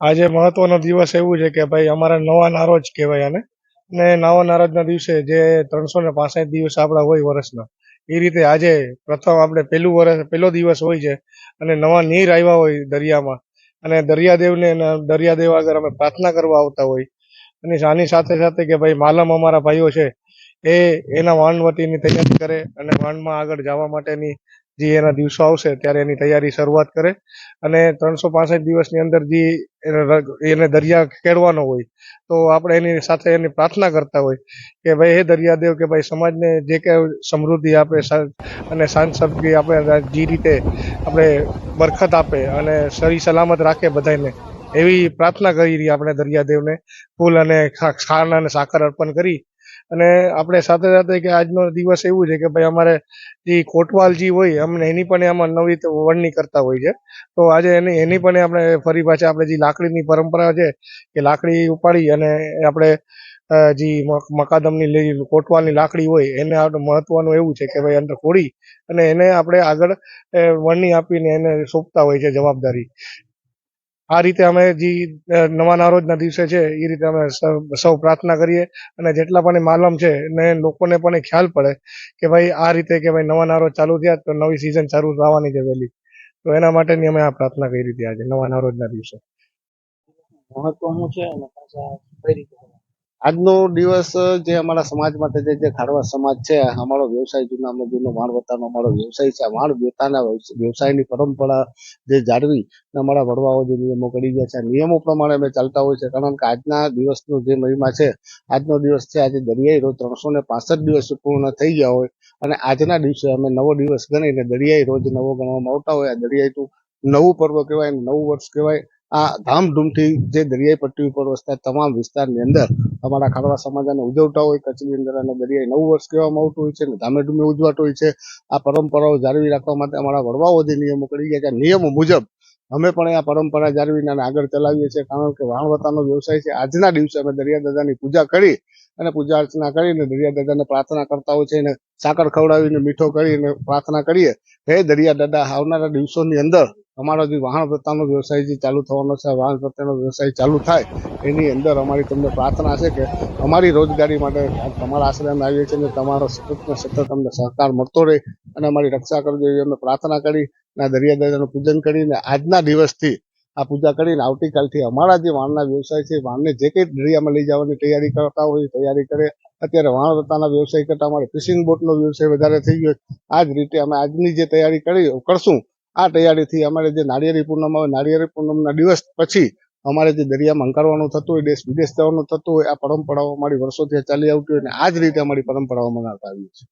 આજે મહત્વનો દિવસ એવું છે કે ભાઈ અમારા નવા નારોજ કહેવાય આને. ને નવા નારોજના દિવસે જે ત્રણસો ને પાસઠ દિવસ આપણા હોય વર્ષના, એ રીતે આજે પ્રથમ આપણે પહેલું વર્ષ, પહેલો દિવસ હોય છે અને નવા નીર આવ્યા હોય દરિયામાં. અને દરિયાદેવને દરિયાદેવ આગળ અમે પ્રાર્થના કરવા આવતા હોય. અને આની સાથે સાથે કે ભાઈ માલમ અમારા ભાઈઓ છે, એ એના વાણવટીની તૈયારી કરે અને વાણમાં આગળ જવા માટેની જે એના દિવસો આવશે ત્યારે એની તૈયારી શરૂઆત કરે. અને ત્રણસો પાસઠ દિવસની અંદર જે એને દરિયા ખેડવાનો હોય, તો આપણે એની સાથે એની પ્રાર્થના કરતા હોય કે ભાઈ, હે દરિયાદેવ, કે ભાઈ, સમાજને જે કે સમૃદ્ધિ આપે અને શાંત સબકી આપે જે રીતે આપણે બરખત આપે અને સહી સલામત રાખે બધાને એવી પ્રાર્થના કરી રહી આપણે દરિયાદેવને. ફૂલ અને ખાંડ અને સાકર અર્પણ કરી અને આપણે સાથે સાથે કે આજનો દિવસ એવું છે કે ભાઈ અમારે જે કોટવાલજી હોય અમને એની પણ આમાં નવી તો વરણી કરતા હોય છે. તો આજે એની એની પણ આપણે ફરી પાછા આપણે જે લાકડીની પરંપરા છે કે લાકડી ઉપાડી અને આપણે જે મકાદમની કોટવાલની લાકડી હોય એને આપણે મહત્વનું એવું છે કે ભાઈ અંદર ખોડી અને એને આપણે આગળ અ, વરણી આપીને એને સોંપતા હોય છે જવાબદારી. આ રીતે અમે જે નવાના નવા નારોજના દિવસે છે, એ રીતે અમે સૌ- પ્રાર્થના કરીએ અને જેટલા પણ માલમ છે, ને લોકોને પણ ખ્યાલ પડે કે ભાઈ આ રીતે કે ભાઈ નવા નારોજ ચાલુ થયા, તો નવી સિઝન ચાલુ થવાની છે વહેલી. તો એના માટેની અમે આ પ્રાર્થના કરી હતી આજે, નવા નારોજના દિવસે. મહત્વનું છે અને કઈ રીતે આજનો દિવસ જે અમારા સમાજ માટે જે જે ખારવા સમાજ છે, અમારો વ્યવસાય જૂના, અમે જૂનો વાણવતાનો અમારો વ્યવસાય છે. વાણ વેતાના વ્યવસાયની પરંપરા જે જાળવી અમારા વડવાઓ જે નિયમો કરી ગયા છે નિયમો પ્રમાણે અમે ચાલતા હોય છે કારણ કે આજના દિવસનો જે મહિમા છે, આજનો દિવસ છે, આજે દરિયાઈ રોજ ત્રણસો ને પાસઠ દિવસ પૂર્ણ થઈ ગયા હોય અને આજના દિવસે અમે નવો દિવસ ગણીને દરિયાઈ રોજ નવો ગણવામાં આવતા હોય. આ દરિયાઈ નવું પર્વ કહેવાય નવું વર્ષ કહેવાય. આ ધામધૂમથી જે દરિયાઈ પટ્ટી ઉપર વસતા તમામ વિસ્તારની અંદર અમારા ખારવા સમાજ આને ઉજવતા હોય કચ્છની અંદર અને દરિયાઈ નવું વર્ષ કહેવામાં આવતું હોય છે અને ધામે ધૂમે ઉજવાતું હોય છે. આ પરંપરાઓ જાળવી રાખવા માટે અમારા વડવાઓ જે નિયમો કરી ગયા છે. નિયમો મુજબ અમે પણ આ પરંપરા જાળવીને આગળ ચલાવીએ છીએ. કારણ કે વાણવતાનો વ્યવસાય છે. આજના દિવસે અમે દરિયા દાદાની પૂજા કરી અને પૂજા અર્ચના કરીને દરિયા દાદાને પ્રાર્થના કરતા હોય છે અને સાકર ખવડાવીને મીઠો કરીને પ્રાર્થના કરીએ. હે દરિયા આવનારા દિવસોની અંદર અમારો જે વાહન પ્રત્યાનો વ્યવસાય જે ચાલુ થવાનો છે વાહન પ્રત્યાનો વ્યવસાય ચાલુ થાય, એની અંદર અમારી તમને પ્રાર્થના છે કે અમારી રોજગારી માટે તમારા આશ્રયમાં આવીએ છીએ અને તમારો સતત ને સતત અમને સહકાર મળતો રહે અને અમારી રક્ષા કરજો એવી અમે પ્રાર્થના કરી અને દરિયાદાનું પૂજન કરીને આજના દિવસથી આ પૂજા કરીને આવતીકાલથી અમારા જે વાણના વ્યવસાય છે વાણને જે કંઈ દરિયામાં લઈ જવાની તૈયારી કરતા હોય તૈયારી કરે અત્યારે વાણ રતાના વ્યવસાય કરતા અમારે ફિશિંગ બોટનો વ્યવસાય વધારે થઈ ગયો. આ જ રીતે અમે આજની જે તૈયારી કરી, કરશું આ તૈયારીથી અમારે જે નાળિયેરી પૂનમ આવે, નાળિયેરી પૂનમના દિવસ પછી અમારે જે દરિયામાં અંકારવાનું થતું હોય, દેશ વિદેશ જવાનું થતું હોય, આ પરંપરાઓ અમારી વર્ષોથી ચાલી આવતી હોય અને આ જ રીતે અમારી પરંપરાઓ મનાવતા આવીએ છીએ.